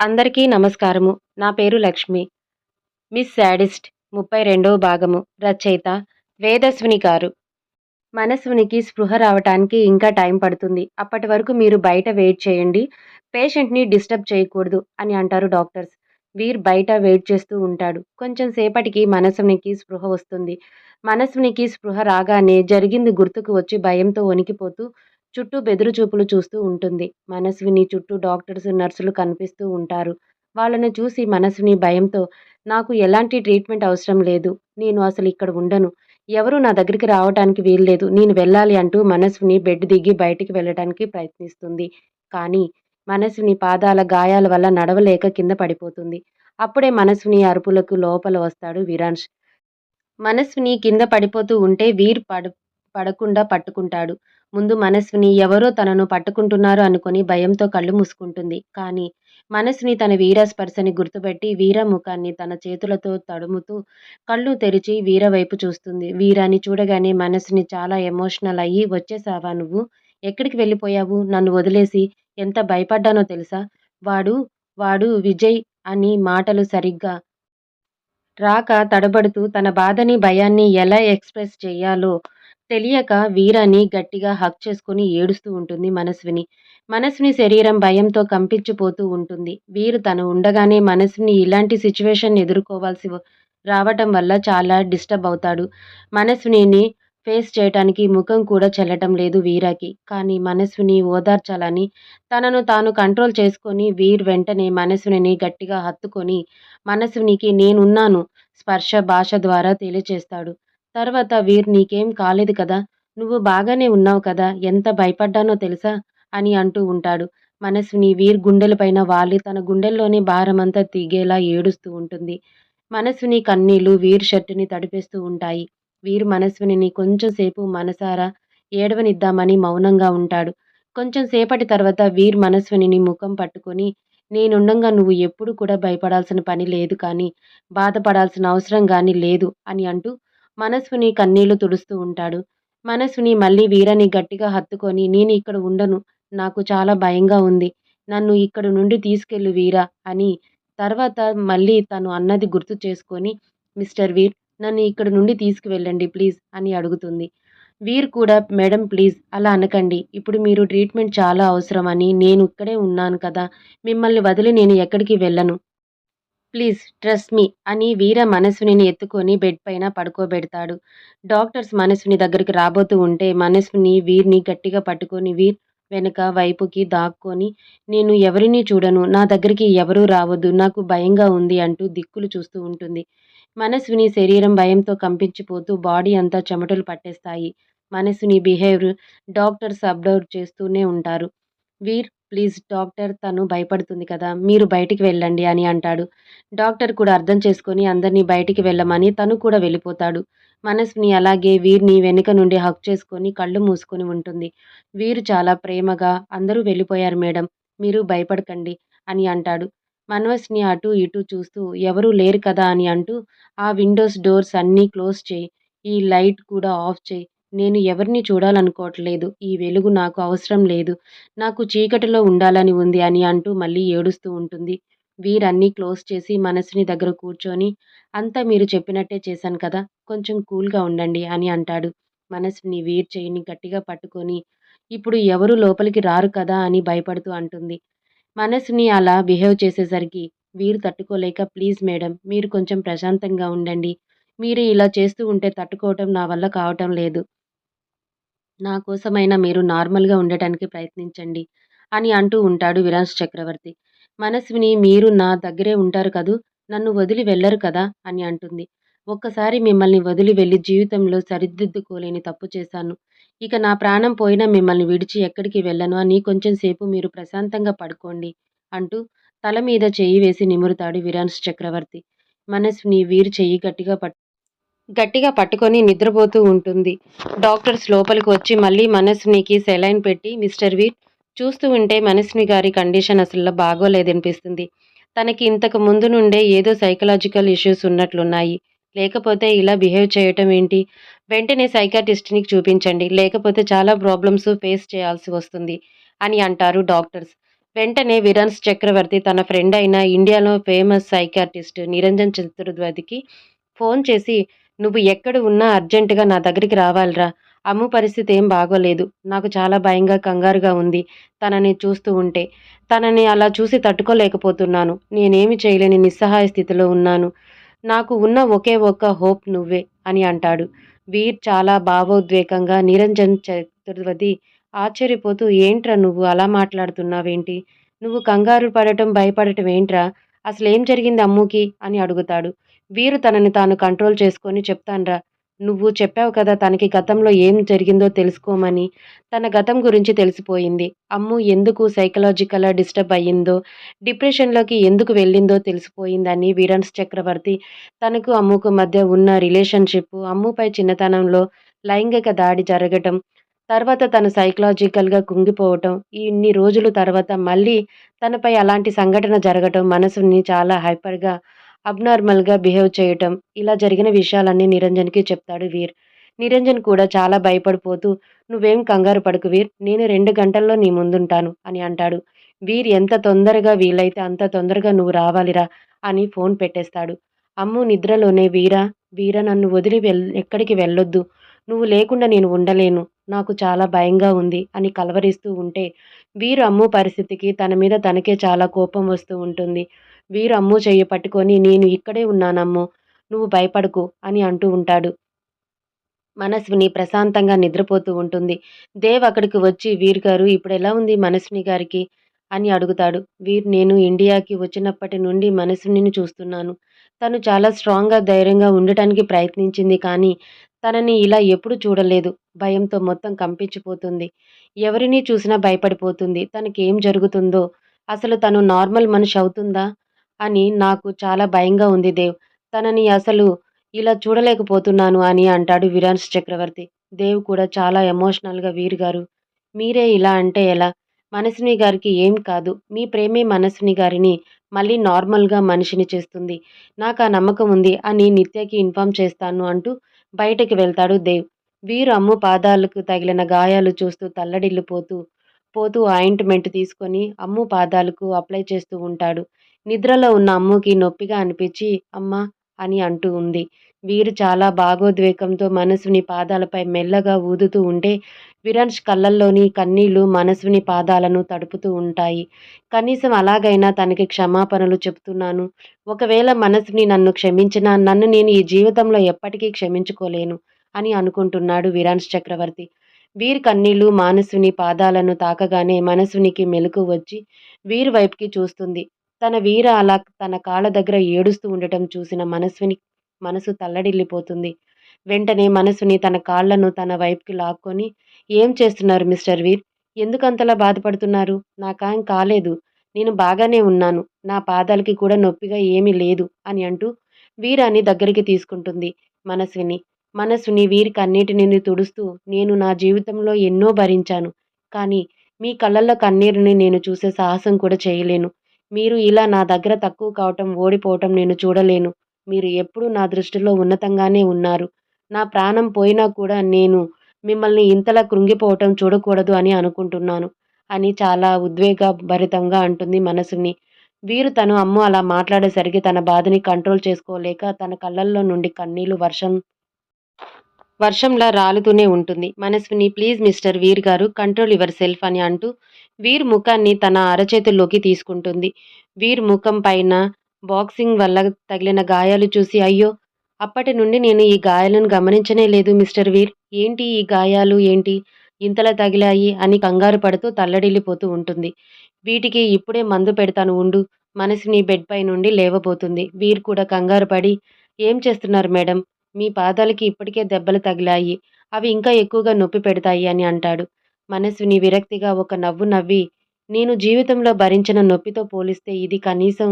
అందరికీ నమస్కారము. నా పేరు లక్ష్మి. మిస్ శాడిస్ట్ ముప్పై రెండవ భాగము. రచయిత వేదస్విని గారు. మనస్వినికి స్పృహ రావటానికి ఇంకా టైం పడుతుంది. అప్పటి వరకు మీరు బయట వెయిట్ చేయండి. పేషెంట్ని డిస్టర్బ్ చేయకూడదు అని అంటారు డాక్టర్స్. వీర్ బయట వెయిట్ చేస్తూ ఉంటాడు. కొంచెం సేపటికి మనస్వినికి స్పృహ వస్తుంది. మనస్వినికి స్పృహ రాగానే జరిగింది గుర్తుకు వచ్చి భయంతో వణికిపోతూ చుట్టూ బెదురుచూపులు చూస్తూ ఉంటుంది. మనస్విని చుట్టూ డాక్టర్స్ నర్సులు కనిపిస్తూ ఉంటారు. వాళ్ళని చూసి మనస్విని భయంతో నాకు ఎలాంటి ట్రీట్మెంట్ అవసరం లేదు. నేను అసలు ఇక్కడ ఉండను. ఎవరు నా దగ్గరికి రావడానికి వీల్లేదు. నేను వెళ్ళాలి అంటూ మనస్విని బెడ్ దిగి బయటికి వెళ్ళడానికి ప్రయత్నిస్తుంది. కానీ మనస్విని పాదాల గాయాల వల్ల నడవలేక కింద పడిపోతుంది. అప్పుడే మనస్విని అరుపులకు లోపల వస్తాడు విరాంష్ మనస్విని కింద పడిపోతూ ఉంటే వీర్ పడ పడకుండా పట్టుకుంటాడు. ముందు మనస్విని ఎవరో తనను పట్టుకుంటున్నారు అనుకుని భయంతో కళ్ళు మూసుకుంటుంది. కానీ మనస్విని తన వీర స్పర్శని గుర్తుపెట్టి వీర ముఖాన్ని తన చేతులతో తడుముతూ కళ్ళు తెరిచి వీర వైపు చూస్తుంది. వీరాని చూడగానే మనస్విని చాలా ఎమోషనల్ అయ్యి వచ్చేసావా నువ్వు? ఎక్కడికి వెళ్ళిపోయావు? నన్ను వదిలేసి ఎంత భయపడ్డానో తెలుసా? వాడు వాడు విజయ్ అని మాటలు సరిగ్గా రాక తడబడుతూ తన బాధని భయాన్ని ఎలా ఎక్స్ప్రెస్ చేయాలో తెలియక వీరాని గట్టిగా హక్ చేసుకుని ఏడుస్తూ ఉంటుంది మనస్విని. మనస్విని శరీరం భయంతో కంపించిపోతూ ఉంటుంది. వీరు తను ఉండగానే మనస్విని ఇలాంటి సిచ్యువేషన్ ఎదుర్కోవాల్సి రావటం వల్ల చాలా డిస్టర్బ్ అవుతాడు. మనస్విని ఫేస్ చేయటానికి ముఖం కూడా చెల్లటం లేదు వీరాకి. కానీ మనస్విని ఓదార్చాలని తనను తాను కంట్రోల్ చేసుకొని వీర్ వెంటనే మనస్విని గట్టిగా హత్తుకొని మనస్వినికి నేనున్నాను స్పర్శ భాష ద్వారా తెలియచేస్తాడు. తర్వాత వీర్ నీకేం కాలేదు కదా నువ్వు బాగానే ఉన్నావు కదా ఎంత భయపడ్డానో తెలుసా? అని అంటూ ఉంటాడు. మనస్విని వీర్ గుండెలపైన వాలి తన గుండెల్లోని భారమంతా తీగేలా ఏడుస్తూ ఉంటుంది. మనస్విని కన్నీళ్ళు వీర్ షర్టుని తడిపేస్తూ ఉంటాయి. వీర్ మనస్విని కొంచెంసేపు మనసారా ఏడవనిద్దామని మౌనంగా ఉంటాడు. కొంచెం సేపటి తర్వాత వీర్ మనస్విని ముఖం పట్టుకొని నేనుండంగా నువ్వు ఎప్పుడు కూడా భయపడాల్సిన పని లేదు కానీ బాధపడాల్సిన అవసరం కానీ లేదు అని అంటూ మనస్సుని కన్నీళ్ళు తుడుస్తూ ఉంటాడు. మనసుని మళ్ళీ వీరని గట్టిగా హత్తుకొని నేను ఇక్కడ ఉండను నాకు చాలా భయంగా ఉంది నన్ను ఇక్కడ నుండి తీసుకెళ్ళు వీరా అని తర్వాత మళ్ళీ తను అన్నది గుర్తు చేసుకొని మిస్టర్ వీర్ నన్ను ఇక్కడ నుండి తీసుకువెళ్ళండి ప్లీజ్ అని అడుగుతుంది. వీర్ కూడా మేడం ప్లీజ్ అలా అనకండి. ఇప్పుడు మీరు ట్రీట్మెంట్ చాలా అవసరం అని నేను ఇక్కడే ఉన్నాను కదా మిమ్మల్ని వదిలి నేను ఎక్కడికి వెళ్ళను. ప్లీజ్ ట్రస్ట్ మీ అని వీర మనసుని ఎత్తుకొని బెడ్ పైన పడుకోబెడతాడు. డాక్టర్స్ మనసుని దగ్గరికి రాబోతూ ఉంటే మనసుని వీర్ని గట్టిగా పట్టుకొని వీర్ వెనుక వైపుకి దాక్కొని నేను ఎవరిని చూడను? నా దగ్గరికి ఎవరూ రావద్దు. నాకు భయంగా ఉంది అంటూ దిక్కులు చూస్తూ ఉంటుంది. మనసుని శరీరం భయంతో కంపించిపోతూ బాడీ అంతా చెమటలు పట్టేస్తాయి. మనసుని బిహేవియర్ డాక్టర్స్ అబ్జర్వ్ చేస్తూనే ఉంటారు. వీర్ ప్లీజ్ డాక్టర్ తను భయపడుతుంది కదా మీరు బయటికి వెళ్ళండి అని అంటాడు. డాక్టర్ కూడా అర్థం చేసుకొని అందరినీ బయటికి వెళ్ళమని తను కూడా వెళ్ళిపోతాడు. మనస్విని అలాగే వీరిని వెనుక నుండి హక్ చేసుకొని కళ్ళు మూసుకొని ఉంటుంది. వీరు చాలా ప్రేమగా అందరూ వెళ్ళిపోయారు మేడం మీరు భయపడకండి అని అంటాడు. మనస్విని అటు ఇటు చూస్తూ ఎవరూ లేరు కదా అని అంటూ ఆ విండోస్ డోర్స్ అన్నీ క్లోజ్ చేయి ఈ లైట్ కూడా ఆఫ్ చేయి నేను ఎవరిని చూడాలనుకోవట్లేదు. ఈ వెలుగు నాకు అవసరం లేదు. నాకు చీకటిలో ఉండాలని ఉంది అని అంటూ మళ్ళీ ఏడుస్తూ ఉంటుంది. వీరన్నీ క్లోజ్ చేసి మనసుని దగ్గర కూర్చొని అంతా మీరు చెప్పినట్టే చేశాను కదా కొంచెం కూల్గా ఉండండి అని అంటాడు. మనసుని వీర్ చేయిని గట్టిగా పట్టుకొని ఇప్పుడు ఎవరు లోపలికి రారు కదా అని భయపడుతూ అంటుంది. మనసుని అలా బిహేవ్ చేసేసరికి వీరు తట్టుకోలేక ప్లీజ్ మేడం మీరు కొంచెం ప్రశాంతంగా ఉండండి. మీరు ఇలా చేస్తూ ఉంటే తట్టుకోవటం నా వల్ల కావటం లేదు. నా కోసమైనా మీరు నార్మల్గా ఉండటానికి ప్రయత్నించండి అని అంటూ ఉంటాడు విరాజ్ చక్రవర్తి. మనస్విని మీరు నా దగ్గరే ఉంటారు కదూ? నన్ను వదిలి వెళ్ళరు కదా? అని అంటుంది. ఒక్కసారి మిమ్మల్ని వదిలి వెళ్ళి జీవితంలో సరిదిద్దుకోలేని తప్పు చేశాను. ఇక నా ప్రాణం పోయినా మిమ్మల్ని విడిచి ఎక్కడికి వెళ్ళను అని కొంచెం సేపు మీరు ప్రశాంతంగా పడుకోండి అంటూ తల మీద చెయ్యి వేసి నిమురుతాడు విరాన్స్ చక్రవర్తి. మనస్విని వీరు చెయ్యి గట్టిగా పట్టు గట్టిగా పట్టుకొని నిద్రపోతూ ఉంటుంది. డాక్టర్స్ లోపలికి వచ్చి మళ్ళీ మనస్వినికి సెలైన్ పెట్టి మిస్టర్ వీట్ చూస్తూ ఉంటే మనస్విని గారి కండిషన్ అసలు బాగోలేదనిపిస్తుంది. తనకి ఇంతకు ముందు నుండే ఏదో సైకలాజికల్ ఇష్యూస్ ఉన్నట్లున్నాయి. లేకపోతే ఇలా బిహేవ్ చేయటం ఏంటి? వెంటనే సైకాటిస్ట్ని చూపించండి. లేకపోతే చాలా ప్రాబ్లమ్స్ ఫేస్ చేయాల్సి వస్తుంది అని అంటారు డాక్టర్స్. వెంటనే విరాన్స్ చక్రవర్తి తన ఫ్రెండ్ అయిన ఇండియాలో ఫేమస్ సైకార్టిస్ట్ నిరంజన్ చతుర్వేదికి ఫోన్ చేసి నువ్వు ఎక్కడ ఉన్నా అర్జెంటుగా నా దగ్గరికి రావాలిరా. అమ్ము పరిస్థితి ఏం బాగోలేదు. నాకు చాలా భయంగా కంగారుగా ఉంది తనని చూస్తూ ఉంటే. తనని అలా చూసి తట్టుకోలేకపోతున్నాను. నేనేమి చేయలేని నిస్సహాయ స్థితిలో ఉన్నాను. నాకు ఉన్న ఒకే ఒక్క హోప్ నువ్వే అని అంటాడు. వీర్ చాలా భావోద్వేగంగా నిరంజన్ చతుర్వది ఆశ్చర్యపోతూ ఏంట్రా నువ్వు అలా మాట్లాడుతున్నావేంటి? నువ్వు కంగారు పడటం భయపడటం ఏంట్రా? అసలేం జరిగింది అమ్ముకి? అని అడుగుతాడు. వీరు తనని తాను కంట్రోల్ చేసుకొని చెప్తాన్రా. నువ్వు చెప్పావు కదా తనకి గతంలో ఏం జరిగిందో తెలుసుకోమని. తన గతం గురించి తెలిసిపోయింది. అమ్ము ఎందుకు సైకలాజికల్గా డిస్టర్బ్ అయ్యిందో డిప్రెషన్లోకి ఎందుకు వెళ్ళిందో తెలిసిపోయిందని వీరన్స్ చక్రవర్తి తనకు అమ్ముకు మధ్య ఉన్న రిలేషన్షిప్ అమ్ముపై చిన్నతనంలో లైంగిక దాడి జరగటం తర్వాత తను సైకలాజికల్గా కుంగిపోవటం ఇన్ని రోజుల తర్వాత మళ్ళీ తనపై అలాంటి సంఘటన జరగటం మనసుని చాలా హైపర్గా అబ్నార్మల్గా బిహేవ్ చేయటం ఇలా జరిగిన విషయాలన్నీ నిరంజన్కి చెప్తాడు వీర్. నిరంజన్ కూడా చాలా భయపడిపోతూ నువ్వేం కంగారు పడుకు వీర్ నేను రెండు గంటల్లో నీ ముందుంటాను అని అంటాడు. వీర్ ఎంత తొందరగా వీలైతే అంత తొందరగా నువ్వు రావాలిరా అని ఫోన్ పెట్టేస్తాడు. అమ్ము నిద్రలోనే వీరా వీర నన్ను వదిలి వెల్ ఎక్కడికి వెళ్ళొద్దు. నువ్వు లేకుండా నేను ఉండలేను. నాకు చాలా భయంగా ఉంది అని కలవరిస్తూ ఉంటే వీరు అమ్ము పరిస్థితికి తన మీద తనకే చాలా కోపం వస్తూ ఉంటుంది. వీరు అమ్ము చెయ్యి పట్టుకొని నేను ఇక్కడే ఉన్నానమ్ము నువ్వు భయపడకు అని అంటూ ఉంటాడు. మనస్విని ప్రశాంతంగా నిద్రపోతూ ఉంటుంది. దేవ్ అక్కడికి వచ్చి వీర్ గారు ఇప్పుడు ఎలా ఉంది మనస్విని గారికి? అని అడుగుతాడు. వీర్ నేను ఇండియాకి వచ్చినప్పటి నుండి మనస్విని చూస్తున్నాను. తను చాలా స్ట్రాంగ్గా ధైర్యంగా ఉండటానికి ప్రయత్నించింది కానీ తనని ఇలా ఎప్పుడు చూడలేదు. భయంతో మొత్తం కంపించిపోతుంది. ఎవరిని చూసినా భయపడిపోతుంది. తనకేం జరుగుతుందో అసలు తను నార్మల్ మనిషి అవుతుందా? అని నాకు చాలా భయంగా ఉంది దేవ్. తనని అసలు ఇలా చూడలేకపోతున్నాను అని అంటాడు విరాన్స్ చక్రవర్తి. దేవ్ కూడా చాలా ఎమోషనల్గా వీరు గారు. మీరే ఇలా అంటే ఎలా? మనస్విని గారికి ఏం కాదు. మీ ప్రేమే మనస్విని గారిని మళ్ళీ నార్మల్గా మనిషిని చేస్తుంది. నాకు ఆ నమ్మకం ఉంది అని నిత్యకి ఇన్ఫామ్ చేస్తాను అంటూ బయటకి వెళ్తాడు దేవ్. వీరు అమ్ము పాదాలకు తగిలిన గాయాలు చూస్తూ తల్లడిల్లిపోతూ పోతూ ఆయింట్మెంట్ తీసుకొని అమ్ము పాదాలకు అప్లై చేస్తూ ఉంటాడు. నిద్రలో ఉన్న అమ్ముకి నొప్పిగా అనిపించి అమ్మ అని అంటూ ఉంది. వీరు చాలా భాగోద్వేగంతో మనసుని పాదాలపై మెల్లగా ఊదుతూ ఉంటే విరాన్స్ కళ్ళల్లోని కన్నీళ్ళు మనసుని పాదాలను తడుపుతూ ఉంటాయి. కనీసం అలాగైనా తనకి క్షమాపణలు చెప్తున్నాను. ఒకవేళ మనసుని నన్ను క్షమించినా నన్ను నేను ఈ జీవితంలో ఎప్పటికీ క్షమించుకోలేను అని అనుకుంటున్నాడు విరాన్స్ చక్రవర్తి. వీరి కన్నీళ్ళు మానసుని పాదాలను తాకగానే మనసునికి మెలకు వచ్చి వీరి వైపుకి చూస్తుంది. తన వీర అలా తన కాళ్ళ దగ్గర ఏడుస్తూ ఉండటం చూసిన మనస్విని మనసు తల్లడిల్లిపోతుంది. వెంటనే మనసుని తన కాళ్ళను తన వైపుకి లాక్కొని ఏం చేస్తున్నారు మిస్టర్ వీర్? ఎందుకంతలా బాధపడుతున్నారు? నాకేం కాలేదు. నేను బాగానే ఉన్నాను. నా పాదాలకి కూడా నొప్పిగా ఏమీ లేదు అని అంటూ వీరాన్ని దగ్గరికి తీసుకుంటుంది మనస్విని. మనస్సుని వీరి కన్నీటిని తుడుస్తూ నేను నా జీవితంలో ఎన్నో భరించాను. కానీ మీ కళ్ళల్లో కన్నీరుని నేను చూసే సాహసం కూడా చేయలేను. మీరు ఇలా నా దగ్గర తక్కువ కావటం ఓడిపోవటం నేను చూడలేను. మీరు ఎప్పుడూ నా దృష్టిలో ఉన్నతంగానే ఉన్నారు. నా ప్రాణం పోయినా కూడా నేను మిమ్మల్ని ఇంతలా కృంగిపోవటం చూడకూడదు అని అనుకుంటున్నాను. అని చాలా ఉద్వేగ భరితంగా అంటుంది మనసుని. వీరు తను అమ్మ అలా మాట్లాడేసరికి తన బాధని కంట్రోల్ చేసుకోలేక తన కళ్ళల్లో నుండి కన్నీళ్ళు వర్షం వర్షంలా రాలుతూనే ఉంటుంది. మనస్విని ప్లీజ్ మిస్టర్ వీర్ గారు కంట్రోల్ యువర్ సెల్ఫ్ అని అంటూ వీర్ ముఖాన్ని తన అరచేతుల్లోకి తీసుకుంటుంది. వీర్ ముఖం పైన బాక్సింగ్ వల్ల తగిలిన గాయాలు చూసి అయ్యో! అప్పటి నుండి నేను ఈ గాయాలను గమనించనే లేదు మిస్టర్ వీర్. ఏంటి ఈ గాయాలు? ఏంటి? ఇంతలా తగిలాయి అని కంగారు పడుతూ తల్లడిల్లిపోతూ ఉంటుంది. వీటికి ఇప్పుడే మందు పెడతాను ఉండు. మనసుని బెడ్ పై నుండి లేవబోతుంది. వీర్ కూడా కంగారు పడి ఏం చేస్తున్నారు మేడం? మీ పాదాలకి ఇప్పటికే దెబ్బలు తగిలాయి. అవి ఇంకా ఎక్కువగా నొప్పి పెడతాయి అని అంటాడు. మనస్విని విరక్తిగా ఒక నవ్వు నవ్వి నేను జీవితంలో భరించిన నొప్పితో పోలిస్తే ఇది కనీసం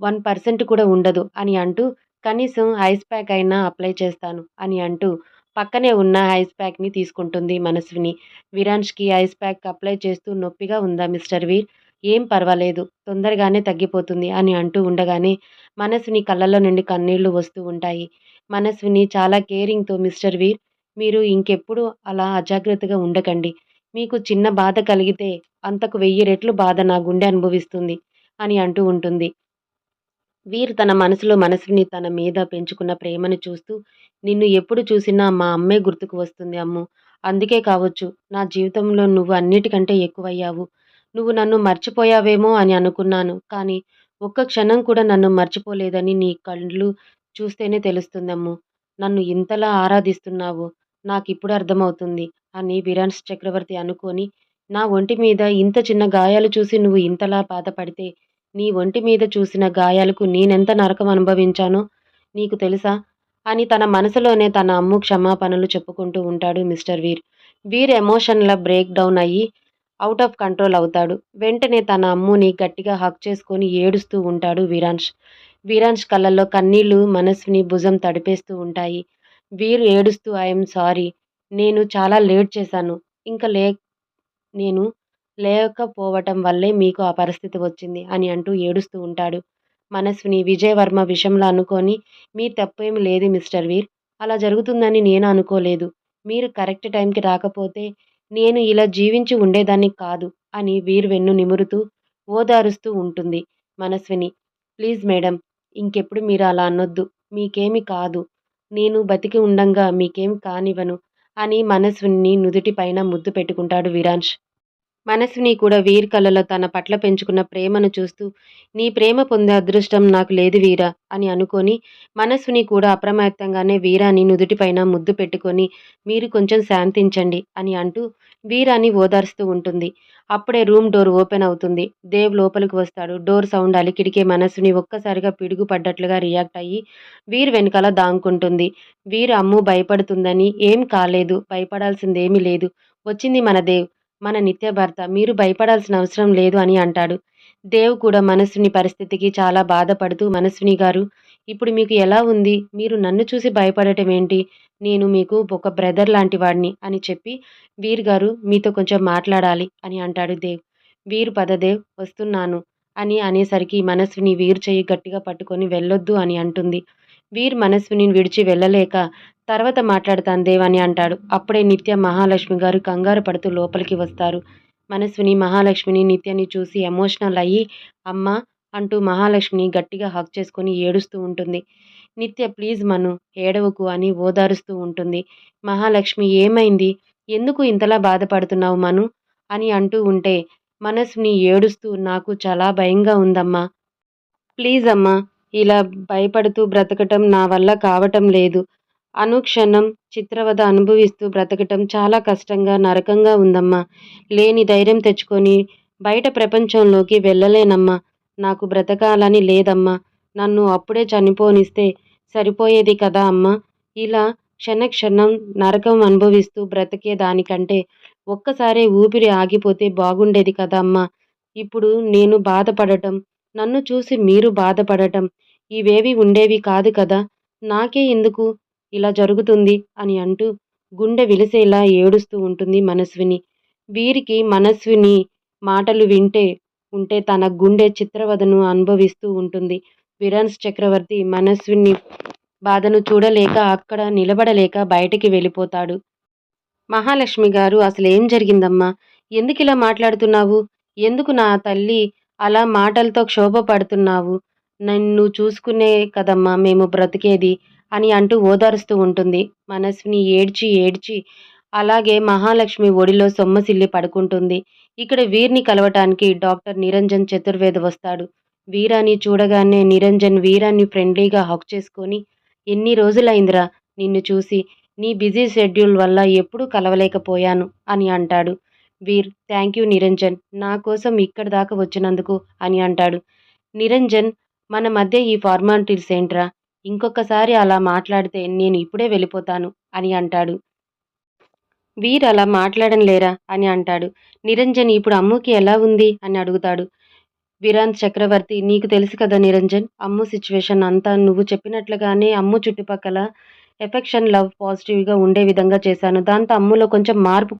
వన్ పర్సెంట్ కూడా ఉండదు అని అంటూ కనీసం ఐస్ ప్యాక్ అయినా అప్లై చేస్తాను అని అంటూ పక్కనే ఉన్న ఐస్ ప్యాక్ని తీసుకుంటుంది మనస్విని విరాన్ష్కి ఐస్ ప్యాక్ అప్లై చేస్తూ నొప్పిగా ఉందా మిస్టర్ వీర్? ఏం పర్వాలేదు తొందరగానే తగ్గిపోతుంది అని అంటూ ఉండగానే మనస్విని కళ్ళల్లో నుండి కన్నీళ్ళు వస్తూ ఉంటాయి. మనస్విని చాలా కేరింగ్తో మిస్టర్ వీర్ మీరు ఇంకెప్పుడు అలా అజాగ్రత్తగా ఉండకండి. మీకు చిన్న బాధ కలిగితే అంతకు వెయ్యి రెట్లు బాధ నా గుండె అనుభవిస్తుంది అని అంటూ ఉంటుంది. వీరు తన మనసులో మనసుని తన మీద పెంచుకున్న ప్రేమను చూస్తూ నిన్ను ఎప్పుడు చూసినా మా అమ్మే గుర్తుకు వస్తుంది అమ్ము. అందుకే కావచ్చు నా జీవితంలో నువ్వు అన్నిటికంటే ఎక్కువయ్యావు. నువ్వు నన్ను మర్చిపోయావేమో అని అనుకున్నాను కానీ ఒక్క క్షణం కూడా నన్ను మర్చిపోలేదని నీ కళ్ళు చూస్తేనే తెలుస్తుందమ్ము నన్ను ఇంతలా ఆరాధిస్తున్నావు. నాకు ఇప్పుడు అర్థమవుతుంది. అని బిరాన్స్ చక్రవర్తి అనుకొని నా ఒంటి మీద ఇంత చిన్న గాయాలు చూసి నువ్వు ఇంతలా బాధపడితే నీ ఒంటి మీద చూసిన గాయాలకు నేనెంత నరకం అనుభవించానో నీకు తెలుసా? అని తన మనసులోనే తన అమ్ము క్షమాపణలు చెప్పుకుంటూ ఉంటాడు మిస్టర్ వీర్. వీర్ ఎమోషన్ల బ్రేక్ డౌన్ అయ్యి అవుట్ ఆఫ్ కంట్రోల్ అవుతాడు. వెంటనే తన అమ్ముని గట్టిగా హక్ చేసుకొని ఏడుస్తూ ఉంటాడు వీరాంష్ వీరాంష్ కళ్ళల్లో కన్నీళ్ళు మనస్సుని భుజం తడిపేస్తూ ఉంటాయి. వీరు ఏడుస్తూ ఐఎమ్ సారీ. నేను చాలా లేట్ చేశాను. ఇంకా లే నేను లేకపోవటం వల్లే మీకు ఆ పరిస్థితి వచ్చింది అని అంటూ ఏడుస్తూ ఉంటాడు. మనస్విని విజయవర్మ విషయంలో అనుకొని మీ తప్పేమి లేదు మిస్టర్ వీర్. అలా జరుగుతుందని నేను అనుకోలేదు. మీరు కరెక్ట్ టైంకి రాకపోతే నేను ఇలా జీవించి ఉండేదాన్ని కాదు అని వీర్ వెన్ను నిమురుతూ ఓదారుస్తూ ఉంటుంది మనస్విని. ప్లీజ్ మేడం ఇంకెప్పుడు మీరు అలా అనొద్దు. మీకేమి కాదు. నేను బతికి ఉండంగా మీకేం కానివ్వను అని మనసుని నుదుటిపైన ముద్దు పెట్టుకుంటాడు విరాంష్ మనస్విని కూడా వీర్ కలలో తన పట్ల పెంచుకున్న ప్రేమను చూస్తూ నీ ప్రేమ పొందే అదృష్టం నాకు లేదు వీరా అని అనుకొని మనస్విని కూడా అప్రమత్తంగానే వీరాని నుదుటిపైన ముద్దు పెట్టుకొని మీరు కొంచెం శాంతించండి అని అంటూ వీరాని ఓదార్స్తూ ఉంటుంది. అప్పుడే రూమ్ డోర్ ఓపెన్ అవుతుంది. దేవ్ లోపలికి వస్తాడు. డోర్ సౌండ్ అలికిడికే మనస్సుని ఒక్కసారిగా పిడుగు పడ్డట్లుగా రియాక్ట్ అయ్యి వీర్ వెనకాల దాంకుంటుంది. వీరు అమ్ము భయపడుతుందని ఏం కాలేదు. భయపడాల్సిందేమీ లేదు. వచ్చింది మన దేవ్. మన నిత్య భర్త మీరు భయపడాల్సిన అవసరం లేదు అని అంటాడు. దేవ్ కూడా మనస్సుని పరిస్థితికి చాలా బాధపడుతూ మనస్విని గారు ఇప్పుడు మీకు ఎలా ఉంది? మీరు నన్ను చూసి భయపడటం ఏంటి? నేను మీకు ఒక బ్రదర్ లాంటి వాడిని అని చెప్పి వీర్ గారు మీతో కొంచెం మాట్లాడాలి అని అంటాడు దేవ్. వీరు పదదేవ్ వస్తున్నాను అని అనేసరికి మనస్విని వీరు చెయ్యి గట్టిగా పట్టుకొని వెళ్ళొద్దు అని అంటుంది. వీర్ మనస్విని విడిచి వెళ్ళలేక తర్వాత మాట్లాడతాను దేవ్ అని అంటాడు. అప్పుడే నిత్య మహాలక్ష్మి గారు కంగారు పడుతూ లోపలికి వస్తారు. మనస్విని మహాలక్ష్మిని నిత్యని చూసి ఎమోషనల్ అయ్యి అమ్మ అంటూ మహాలక్ష్మిని గట్టిగా హక్ చేసుకొని ఏడుస్తూ ఉంటుంది. నిత్య ప్లీజ్ మను ఏడవకు అని ఓదారుస్తూ ఉంటుంది. మహాలక్ష్మి ఏమైంది? ఎందుకు ఇంతలా బాధపడుతున్నావు మను? అని అంటూ ఉంటే మనస్విని ఏడుస్తూ నాకు చాలా భయంగా ఉందమ్మా. ప్లీజ్ అమ్మా ఇలా భయపడుతూ బ్రతకటం నా వల్ల కావటం లేదు. అనుక్షణం చిత్రవద అనుభవిస్తూ బ్రతకటం చాలా కష్టంగా నరకంగా ఉందమ్మా. లేని ధైర్యం తెచ్చుకొని బయట ప్రపంచంలోకి వెళ్ళలేనమ్మా. నాకు బ్రతకాలని లేదమ్మా. నన్ను అప్పుడే చనిపోనిస్తే సరిపోయేది కదా అమ్మా. ఇలా క్షణక్షణం నరకం అనుభవిస్తూ బ్రతికే దానికంటే ఒక్కసారే ఊపిరి ఆగిపోతే బాగుండేది కదా అమ్మా. ఇప్పుడు నేను బాధపడటం నన్ను చూసి మీరు బాధపడటం ఇవేవి ఉండేవి కాదు కదా. నాకే ఎందుకు? ఇలా జరుగుతుంది అని అంటూ గుండె విలిసేలా ఏడుస్తూ ఉంటుంది మనస్విని. వీరికి మనస్విని మాటలు వింటే ఉంటే తన గుండె చిత్రవదను అనుభవిస్తూ ఉంటుంది. విరాన్స్ చక్రవర్తి మనస్విని బాధను చూడలేక అక్కడ నిలబడలేక బయటికి వెళ్ళిపోతాడు. మహాలక్ష్మి గారు అసలు ఏం జరిగిందమ్మా? ఎందుకు ఇలా మాట్లాడుతున్నావు? ఎందుకు నా తల్లి అలా మాటలతో క్షోభ పడుతున్నావు నన్ను చూసుకునే కదమ్మా మేము బ్రతికేది అని అంటూ ఓదారుస్తూ ఉంటుంది. మనస్విని ఏడ్చి ఏడ్చి అలాగే మహాలక్ష్మి ఒడిలో సొమ్మసిల్లి పడుకుంటుంది. ఇక్కడ వీర్ని కలవటానికి డాక్టర్ నిరంజన్ చతుర్వేద వస్తాడు. వీరాని చూడగానే నిరంజన్ వీరాన్ని ఫ్రెండ్లీగా హక్ చేసుకొని ఎన్ని రోజులైందిరా నిన్ను చూసి నీ బిజీ షెడ్యూల్ వల్ల ఎప్పుడూ కలవలేకపోయాను అని అంటాడు. వీర్ థ్యాంక్ యూ నిరంజన్ నా కోసం ఇక్కడి దాకా వచ్చినందుకు అని అంటాడు. నిరంజన్ మన మధ్య ఈ ఫార్మాలిటీస్ ఏంట్రా? ఇంకొకసారి అలా మాట్లాడితే నేను ఇప్పుడే వెళ్ళిపోతాను అని అంటాడు. వీర్ అలా మాట్లాడడం లేరా? అని అంటాడు. నిరంజన్ ఇప్పుడు అమ్ముకి ఎలా ఉంది? అని అడుగుతాడు. విరాంత్ చక్రవర్తి నీకు తెలుసు కదా నిరంజన్ అమ్ము సిచ్యువేషన్ అంతా నువ్వు చెప్పినట్లుగానే అమ్ము చుట్టుపక్కల ఎఫెక్షన్ లవ్ పాజిటివ్గా ఉండే విధంగా చేశాను. దాంతో అమ్ములో కొంచెం మార్పు